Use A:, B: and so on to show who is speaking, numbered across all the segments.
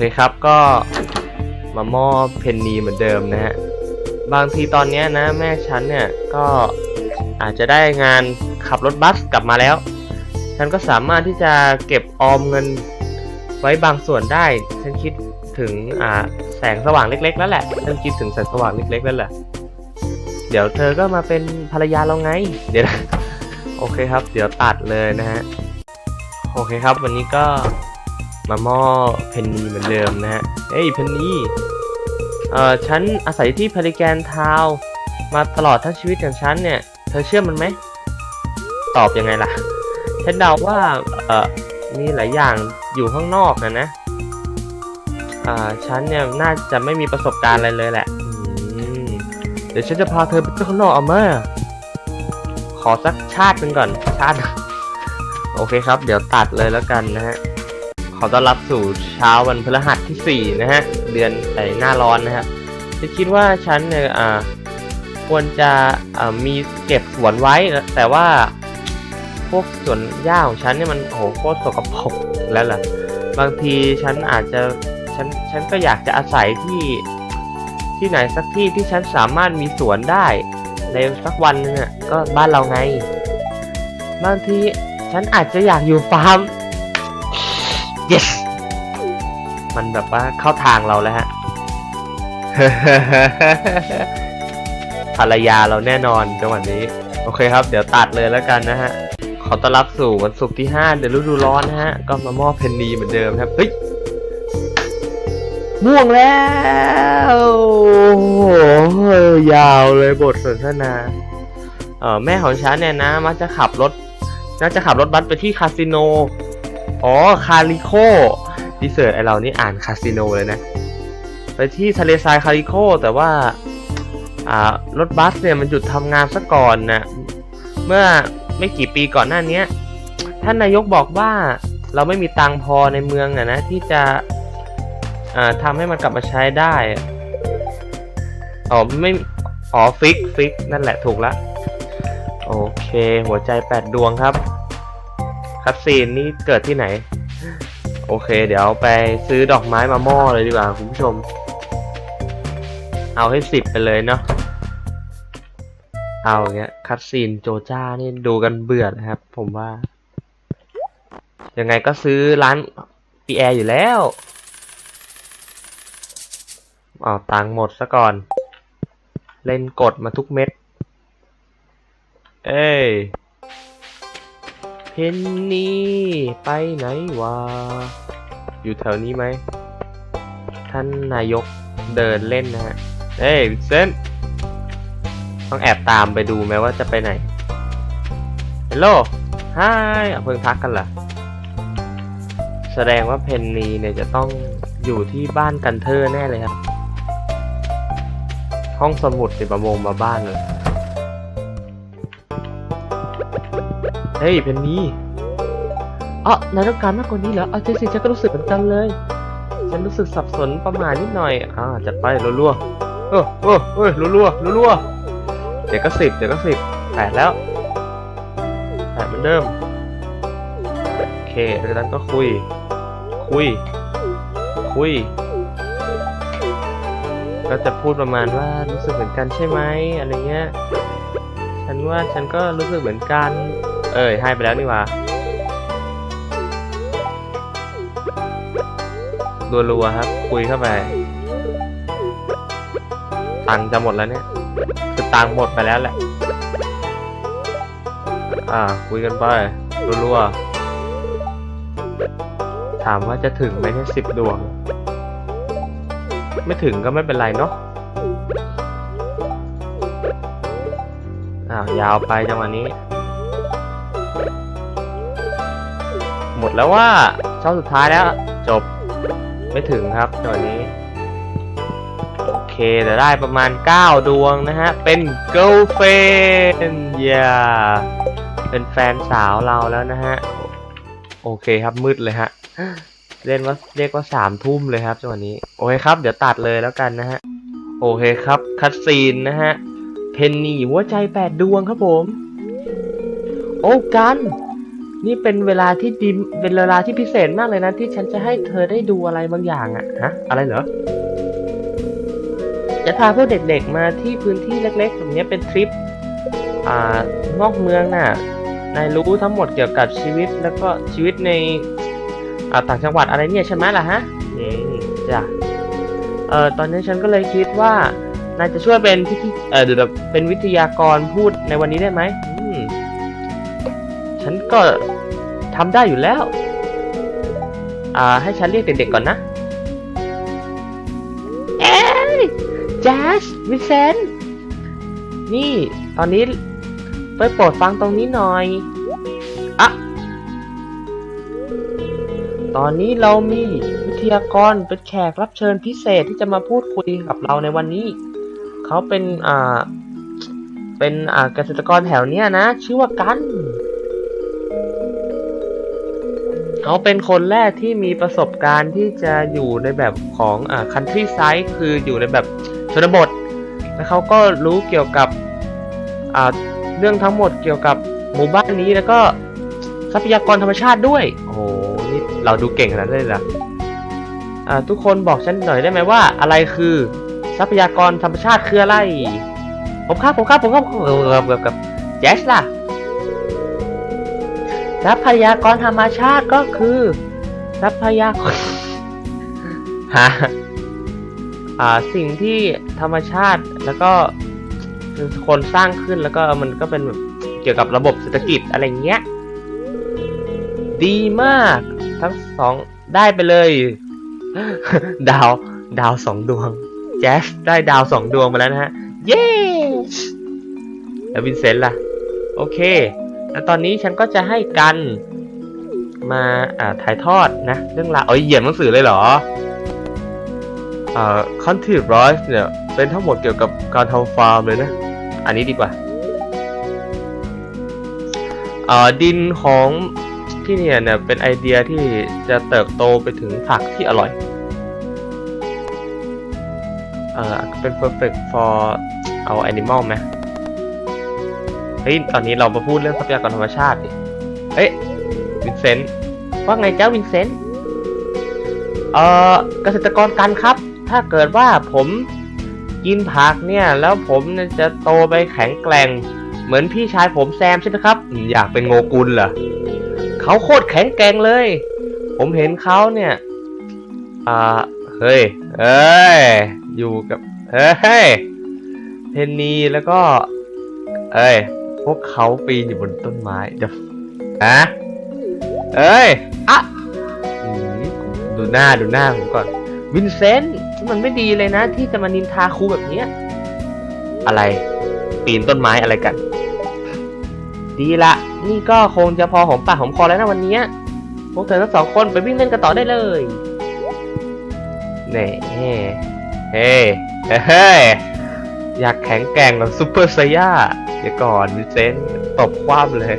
A: เคครับก็มามอบเพนนีเหมือนเดิมนะฮะบางทีตอนนี้นะแม่ฉันเนี่ยก็อาจจะได้งานขับรถบัสกลับมาแล้ว ฉันก็สามารถที่จะเก็บออมเงินไว้บางส่วนได้ ฉันคิดถึงอ่าแสงสว่างเล็ก ๆ แล้วแหละ ฉันคิดถึงแสงสว่างเล็กๆแล้วแหละ เดี๋ยวเธอก็มาเป็นภรรยาเราไง เดี๋ยวนะ โอเคครับ เดี๋ยวตัดเลยนะฮะ โอเคครับ วันนี้ก็ มามอเพนนีเหมือนเดิมนะฮะเฮ้ยเพนนีเอ่อฉันอาศัยที่พาริแกนทาวมาตลอดทั้งชีวิตของฉันเนี่ย เธอเชื่อมันไหม ตอบยังไงล่ะ ฉันเดาว่า เอ่อ มีหลายอย่างอยู่ข้างนอกนะนะ อ่า ฉันเนี่ยน่าจะไม่มีประสบการณ์อะไรเลยแหละอืมเดี๋ยวฉันจะพาเธอไปเที่ยวข้างนอกเอามาขอสักชาติหนึ่งก่อน ชาติ โอเคครับ เดี๋ยวตัดเลยแล้วกันนะฮะ ขอต้อนรับสู่เช้าวันพฤหัสที่ 4 นะฮะ เดือนไอหน้าร้อนนะครับจะคิดว่าฉันเนี่ยอ่าควรจะอ่ามีเก็บสวนไว้ แต่ว่าพวกสวนหญ้าของฉันเนี่ยมันโหโคตรสกปรกแล้วล่ะ บางทีฉันอาจจะฉันฉันก็อยากจะอาศัยที่ที่ไหนสักที่ที่ฉันสามารถมีสวนได้ในสักวันนึงอะก็บ้านเราไง บางทีฉันอาจจะอยากอยู่ฟาร์ม yes มันแบบว่าเข้าทางเราแล้วฮะ ภรรยาเราแน่นอนจังหวะนี้ โอเคครับ เดี๋ยวตัดเลยแล้วกันนะฮะ ขอต้อนรับสู่วันศุกร์ที่ 5 เดือนฤดูร้อนนะฮะ ก็มามอบเพนนีเหมือนเดิมครับ เฮ้ย ม่วงแล้วโอ้โหยาวเลยบทสนทนา เออแม่ของฉันเนี่ยนะ มักจะขับรถน่าจะขับรถบัสไปที่คาสิโน อ๋อ คาริโคดีเซอร์ไอเรานี่อ่านคาสิโนเลยนะ ไปที่ทะเลทรายคาริโค แต่ว่า อ่ารถบัสเนี่ยมันหยุดทำงานซะก่อนนะเมื่อไม่กี่ปีก่อนหน้าเนี้ท่านนายกบอกว่าเราไม่มีตังพอในเมืองอะนะ ที่จะอ่าทำให้มันกลับมาใช้ได้อะอ๋อไม่อ๋อฟิกฟิกนั่นแหละถูกละ โอเค หัวใจแปดดวงครับ คัตซีนนี่เกิดที่ไหน โอเค เดี๋ยวไปซื้อดอกไม้มาหม้อเลยดีกว่าคุณผู้ชม เอาให้สิบไปเลยเนาะเอาเงี้ยคัดซีนโจจ้านี่ดูกันเบื่อนะครับ ผมว่า ยังไงก็ซื้อร้านปีแอร์อยู่แล้วเอาตังหมดซะก่อน เล่นกดมาทุกเม็ด เอ้ย เพนนี่ไปไหนวะ อยู่แถวนี้ไหม ท่านนายกเดินเล่นนะฮะเฮ้ยวินเซนต้องแอบตามไปดูไหมว่าจะไปไหนเฮลโหลฮายเพิ่งทักกันเหรอแสดงว่าเพนนีเนี่ยจะต้องอยู่ที่บ้านกันเทอแน่เลยครับ ห้องสมุดในประมงมาบ้านเลย เฮ้ยเพนนี่อ๋อนายต้องการมากกว่านี้เหรอเอาจริงสิฉันก็รู้สึกเหมือนกันเลย ฉันรู้สึกสับสนประมาณนิดหน่อย อ่าจัดไปรัวๆเออเออเอ้ยรัวๆรัวๆเดี๋ยวก็สิบเดี๋ยวก็สิบแปดแล้วแปดเหมือนเดิมโอเคจากนั้นก็คุย คุย คุย ก็จะพูดประมาณว่ารู้สึกเหมือนกันใช่ไหมอะไรเงี้ย ฉันว่าฉันก็รู้สึกเหมือนกัน เอ้ยให้ไปแล้วนี่ว่ารัวๆครับ คุยเข้าไป ตังจะหมดแล้วเนี่ย คือตังหมดไปแล้วแหละ อ่า คุยกันไป รัวๆ ถามว่าจะถึงไหมเนี่ยสิบดวง ไม่ถึงก็ไม่เป็นไรเนาะ อ้าว ยาวไปจังหวะนี้ หมดแล้วว่าช่องสุดท้ายแล้ว จบไม่ถึงครับตอนนี้ โอเคแต่ได้ประมาณ 9 ดวงนะฮะ เป็น girlfriend อย่าเป็นแฟนสาวเราแล้วนะฮะ โอเคครับมืดเลยฮะเล่นว่าเรียกว่าสามทุ่มเลยครับจังหวะนี้ โอเคครับ เดี๋ยวตัดเลยแล้วกันนะฮะ โอเคครับคัดซีนนะฮะ เพนนีหัวใจแปดดวงครับผม โอ้กัน นี่เป็นเวลาที่ดีเป็นเวลาที่พิเศษมากเลยนะ ที่ฉันจะให้เธอได้ดูอะไรบางอย่างอะฮะ อะไรเหรอ จะพาพวกเด็กๆมาที่พื้นที่เล็กๆแบบนี้เป็นทริป อ่านอกเมืองน่ะ นายรู้ทั้งหมดเกี่ยวกับชีวิตแล้วก็ชีวิตในอ่าต่างจังหวัดอะไรเนี่ยใช่ไหมล่ะฮะอืมจ้ะเอ่อตอนนี้ฉันก็เลยคิดว่านายจะช่วยเป็นพิธีเอ่อเดี๋ยวเป็นวิทยากรพูดในวันนี้ได้ไหม ก็ทำได้อยู่แล้ว อ่า ให้ฉันเรียกเด็กๆก่อนนะ เอ้ยแจ๊สวิเซนต์นี่ ตอนนี้ไปโปรดฟังตรงนี้หน่อย อะ ตอนนี้เรามีวิทยากรเป็นแขกรับเชิญพิเศษที่จะมาพูดคุยกับเราในวันนี้ เขาเป็น อ่า เป็น อ่า เกษตรกรแถวเนี้ยนะ ชื่อว่ากัน เขาเป็นคนแรกที่มีประสบการณ์ที่จะอยู่ในแบบของอ่า country side คืออยู่ในแบบชนบท แล้วเขาก็รู้เกี่ยวกับอ่าเรื่องทั้งหมดเกี่ยวกับหมู่บ้านนี้แล้วก็ทรัพยากรธรรมชาติด้วย โอ้โหนี่เราดูเก่งขนาดนั้นเลยเหรออ่าทุกคนบอกฉันหน่อยได้ไหมว่า อะไรคือทรัพยากรธรรมชาติคืออะไร ผมครับผมครับผมครับกับกับกับแจ๊สล่ะ ทรัพยากรธรรมชาติก็คือ ทรัพยากรฮะอ่าสิ่งที่ธรรมชาติแล้วก็คนสร้างขึ้นแล้วก็มันก็เป็นแบบเกี่ยวกับระบบเศรษฐกิจอะไรเงี้ย ดีมากทั้งสองได้ไปเลย ดาวดาวสองดวง แจสได้ดาวสองดวงมาแล้วนะฮะ เย้แล้ววินเซนต์ล่ะ โอเค แล้วตอนนี้ฉันก็จะให้กันมาอ่าถ่ายทอดนะ เรื่องราวเอ้ยเหยียบหนังสือเลยเหรออ่าคอนทิรอยส์เนี่ย เป็นทั้งหมดเกี่ยวกับการทำฟาร์มเลยนะ อันนี้ดีกว่าอ่าดินของที่เนี่ยเนี่ย เป็นไอเดียที่จะเติบโตไปถึงผักที่อร่อยอ่าเป็น perfect for เอา animal ไหม เฮ้ย ตอนนี้เรามาพูดเรื่องทรัพยากรธรรมชาติดิเอ้ยวินเซนต์ว่าไงเจ้าวินเซนต์เอ่อเกษตรกรกันครับ ถ้าเกิดว่าผมกินผักเนี่ย แล้วผมจะโตไปแข็งแกร่ง เหมือนพี่ชายผมแซมใช่ไหมครับอืมอยากเป็นโงกุลเหรอเขาโคตรแข็งแกร่งเลย ผมเห็นเขาเนี่ย อ่า เฮ้ย เอ้ย อยู่กับ เฮ้ยเพนนีแล้วก็ เอ้ย พวกเขาปีนอยู่บนต้นไม้เดี๋ยวอะเอ้ยอะอืมดูหน้าดูหน้าผมก่อน วินเซนต์มันไม่ดีเลยนะ ที่จะมานินทาครูแบบเนี้ยอะไรปีนต้นไม้อะไรกัน ดีละนี่ก็คงจะพอหอมปากหอมคอแล้วนะวันเนี้ยพวกเธอทั้งสองคนไปวิ่งเล่นกันต่อได้เลยเน่เฮ้เฮ้เฮ้ยอยากแข็งแกร่งแบบซูเปอร์ไซย่า เดี๋ยวก่อนวิเซนต์ตบคว้ำเลย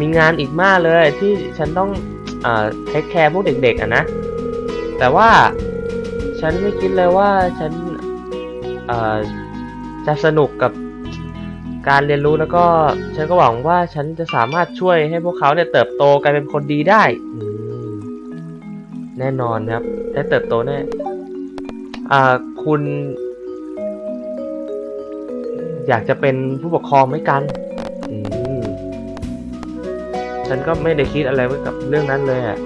A: มีงานอีกมากเลยที่ฉันต้องอ่าเทคแคร์พวกเด็กๆอะนะ แต่ว่าฉันไม่คิดเลยว่าฉันอ่าจะสนุกกับการเรียนรู้แล้วก็ฉันก็หวังว่าฉันจะสามารถช่วยให้พวกเขาเนี่ยเติบโตกลายเป็นคนดีได้ แน่นอนครับ ได้เติบโตแน่คุณ อยากจะเป็นผู้ปกครองไหมกันอืมฉันก็ไม่ได้คิดอะไรไว้กับเรื่องนั้นเลยอะ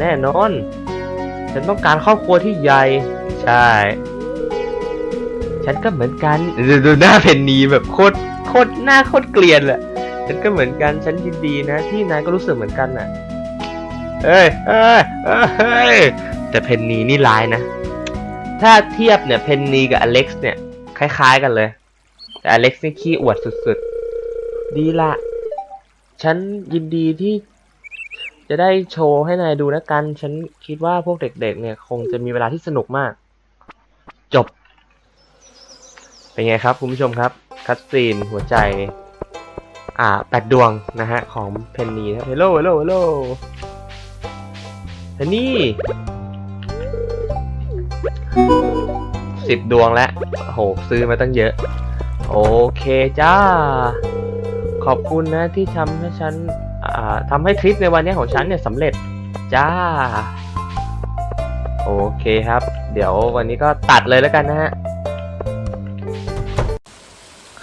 A: แน่นอน ฉันต้องการครอบครัวที่ใหญ่ ใช่ ฉันก็เหมือนกัน ดูดูหน้าเพนนีแบบโคตรโคตรหน้าโคตรเกลียนเลยฉันก็เหมือนกัน ฉันยินดีนะ ที่นายก็รู้สึกเหมือนกันน่ะ เอ้ยเอ้ยเอ้ยแต่เพนนีนี่ร้ายนะ ถ้าเทียบเนี่ยเพนนีกับอเล็กซ์เนี่ย คล้ายๆกันเลย แต่อเล็กซ์นี่ขี้อวดสุดๆ ดีละ ฉันยินดีที่จะได้โชว์ให้นายดูนะกัน ฉันคิดว่าพวกเด็กๆ เนี่ย คงจะมีเวลาที่สนุกมาก จบ เป็นไงครับคุณผู้ชมครับ คัตซีนหัวใจ อ่าแปดดวงนะฮะ ของเพนนีครับเฮลโลเฮลโลเฮลโลเพนนี สิบดวงแล้วโอ้โห ซื้อมาตั้งเยอะ โอเคจ้า ขอบคุณนะที่ทำให้ฉันทำให้ทริปในวันนี้ของฉันเนี่ยสำเร็จจ้า โอเคครับ เดี๋ยววันนี้ก็ตัดเลยแล้วกันนะฮะ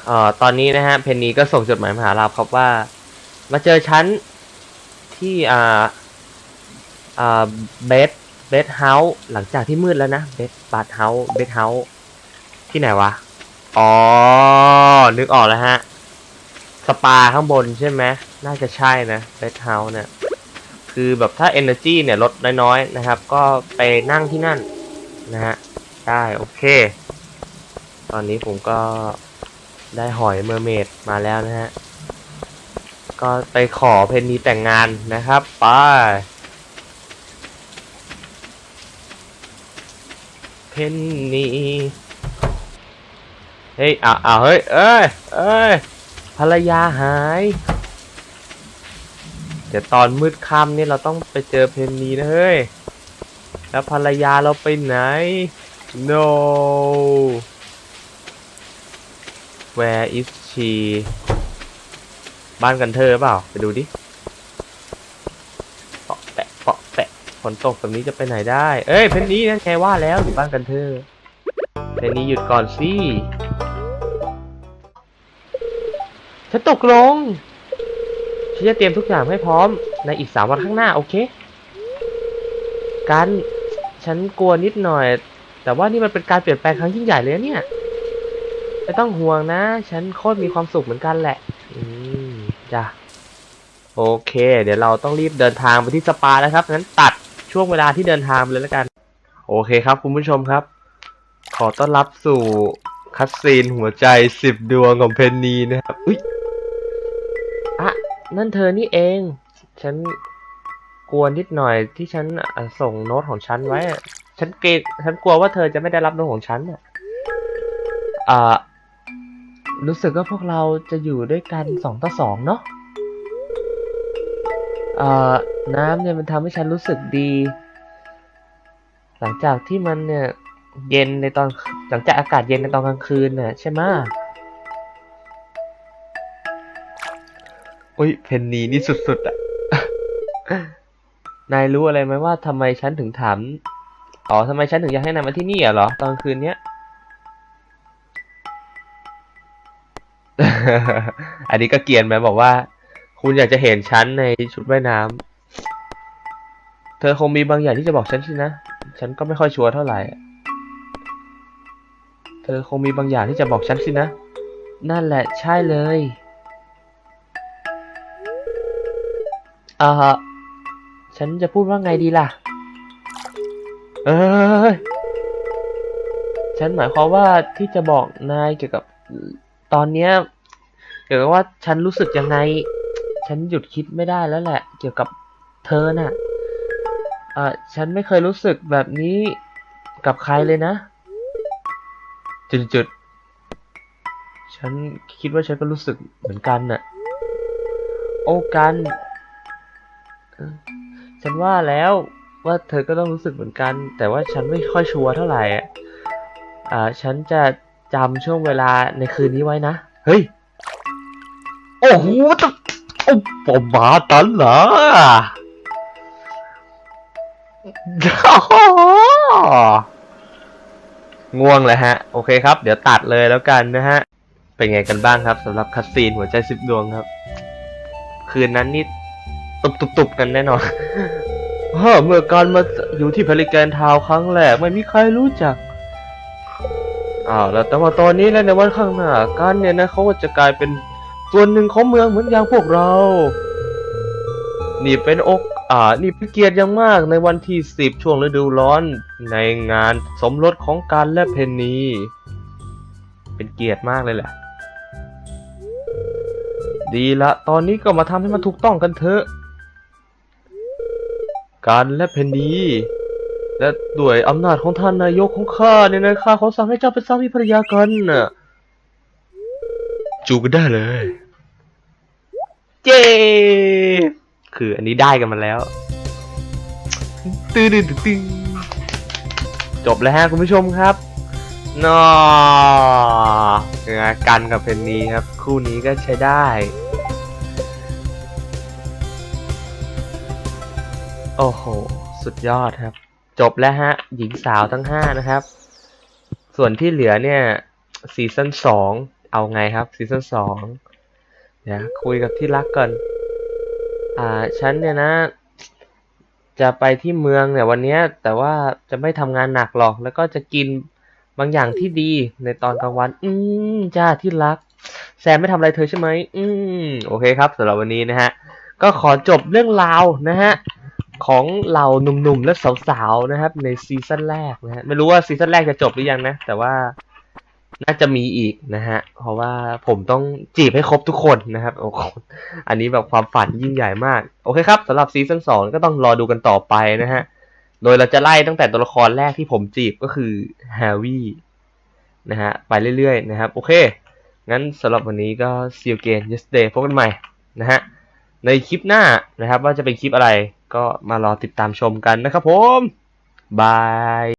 A: เอ่อตอนนี้นะฮะ เพนนีก็ส่งจดหมายมาหาเราครับว่า มาเจอฉันที่อ่าอ่าเบส เบสเฮาส์หลังจากที่มืดแล้วนะเบสบัตเฮาส์เบสเฮาส์ที่ไหนวะ อ๋อ นึกออกแล้วฮะ สปาข้างบนใช่ไหมน่าจะใช่นะเบสเฮาส์เนี่ย คือแบบถ้า Energy เนี่ยลดน้อยๆนะครับ ก็ไปนั่งที่นั่นนะฮะ ได้โอเค ตอนนี้ผมก็ได้หอยเมอร์เมดมาแล้วนะฮะ ก็ไปขอเพนนีแต่งงานนะครับไป เพนนีเฮ้ยอ่าอ่าเฮ้ยเอ้ยเอ้ยภรรยาหาย เดี๋ยวตอนมืดค่ำนี่เราต้องไปเจอเพนนีนะเฮ้ย แล้วภรรยาเราไปไหน no where is she บ้านกันเธอเปล่า ไปดูดิ เปาะแปะ เปาะแปะ ฝ นตกแบบนี้จะไปไหนได้ เอ้ย เพนนีนั่นแกว่าแล้วอยู่บ้านกันเธอะเพนนีหยุดก่อนสิฉันตกลง ฉันจะเตรียมทุกอย่างให้พร้อมในอีกสามวันข้างหน้า โอเค การฉันกลัวนิดหน่อย แต่ว่านี่มันเป็นการเปลี่ยนแปลงครั้งยิ่งใหญ่เลยเนี่ย ไม่ต้องห่วงนะ ฉันโคตรมีความสุขเหมือนกันแหละ อืมจ้ะโอเค เดี๋ยวเราต้องรีบเดินทางไปที่สปาแล้วครับ งั้นตัด ช่วงเวลาที่เดินทางไปเลยแล้วกัน โอเคครับคุณผู้ชมครับ ขอต้อนรับสู่คัสซีนหัวใจสิบดวงของเพนนีนะครับอุ้ยอะนั่นเธอนี่เอง ฉันกลัวนิดหน่อยที่ฉันอะส่งโน้ตของฉันไว้อะฉันเกรงฉันกลัวว่าเธอจะไม่ได้รับโน้ตของฉันอะอ่ารู้สึกว่าพวกเราจะอยู่ด้วยกันสองต่อสองเนาะ อ่าน้ำเนี่ยมันทำให้ฉันรู้สึกดี หลังจากที่มันเนี่ย เย็นในตอนหลังจากอากาศเย็นในตอนกลางคืนน่ะใช่ไหมะอุ้ยเพนนีนี่สุดๆอะ นายรู้อะไรไหมว่าทำไมฉันถึงถาม อ๋อทำไมฉันถึงอยากให้นายมาที่นี่อะเหรอ ตอนคืนเนี้ย อันนี้ก็เกรียนไหมบอกว่า คุณอยากจะเห็นฉันในชุดว่ายน้ำ เธอคงมีบางอย่างที่จะบอกฉันสินะ ฉันก็ไม่ค่อยชัวร์เท่าไหร่ เธอคงมีบางอย่างที่จะบอกฉันสินะ นั่นแหละใช่เลยอ่าฮะฉันจะพูดว่าไงดีล่ะ เอ้ยฉันหมายความว่าที่จะบอกนายเกี่ยวกับตอนเนี้ยเกี่ยวกับว่าฉันรู้สึกยังไง ฉันหยุดคิดไม่ได้แล้วแหละ เกี่ยวกับเธอน่ะอ่าฉันไม่เคยรู้สึกแบบนี้กับใครเลยนะ จุดๆฉันคิดว่าฉันก็รู้สึกเหมือนกันน่ะ โอ้กัน ฉันว่าแล้วว่าเธอก็ต้องรู้สึกเหมือนกัน แต่ว่าฉันไม่ค่อยชัวร์เท่าไหร่อ่า ฉันจะจำช่วงเวลาในคืนนี้ไว้นะ เฮ้ย โอ้โหตะโอ้ ปอมาตันเหรอง่วงเลยฮะ โอเคครับ เดี๋ยวตัดเลยแล้วกันนะฮะ เป็นไงกันบ้างครับสำหรับคัสซีนหัวใจสิบดวงครับ คืนนั้นนี่ตุบตุบกันแน่นอนเฮ้อเมื่อการมาอยู่ที่พลิแกนทาวครั้งแรกไม่มีใครรู้จักอ้าวแล้วแต่ว่าตอนนี้และในวันข้างหน้าการเนี่ยนะเขาก็จะกลายเป็น ส่วนหนึ่งของเมืองเหมือนอย่างพวกเรา นี่เป็นอกอ่า นี่เป็นเกียรติอย่างมากในวันที่สิบช่วงฤดูร้อน ในงานสมรสของการและเพนนีเป็นเกียรติมากเลยแหละ ดีละ ตอนนี้ก็มาทำให้มันถูกต้องกันเถอะ การและเพนนีและด้วยอำนาจของท่านนายกของข้าเนี่ยนะข้าขอสั่งให้เจ้าเป็นสามีภรรยากันน่ะ จูบกันได้เลย เย้คืออันนี้ได้กันมาแล้วตึ้งตึ้งตึ้งจบแล้วฮะคุณผู้ชมครับนอเนี่ยกันกับเพนนีครับ คู่นี้ก็ใช้ได้ โอ้โห สุดยอดครับ จบแล้วฮะ หญิงสาวทั้งห้านะครับ ส่วนที่เหลือเนี่ยซีซั่นสอง เอาไงครับซีซั่นสองเดี๋ยวคุยกับที่รักก่อน อ่าฉันเนี่ยนะ จะไปที่เมืองเนี่ยวันนี้แต่ว่าจะไม่ทำงานหนักหรอก แล้วก็จะกินบางอย่างที่ดีในตอนกลางวัน อืมจ้าที่รัก แซมไม่ทำอะไรเธอใช่ไหมอืมโอเคครับสำหรับวันนี้นะฮะ ก็ขอจบเรื่องราวนะฮะของเหล่าหนุ่มๆและสาวๆนะครับ ในซีซั่นแรกนะฮะไม่รู้ว่าซีซั่นแรกจะจบหรือยังนะ แต่ว่า น่าจะมีอีกนะฮะ เพราะว่าผมต้องจีบให้ครบทุกคนนะครับโอ้อันนี้แบบความฝันยิ่งใหญ่มาก โอเคครับสำหรับซีซั่นสองก็ต้องรอดูกันต่อไปนะฮะ โดยเราจะไล่ตั้งแต่ตัวละครแรกที่ผมจีบก็คือแฮร์วี่นะฮะ ไปเรื่อยๆนะครับ โอเค งั้นสำหรับวันนี้ก็ see you again yesterday พบกันใหม่นะฮะ ในคลิปหน้านะครับ ว่าจะเป็นคลิปอะไรก็มารอติดตามชมกันนะครับผมบาย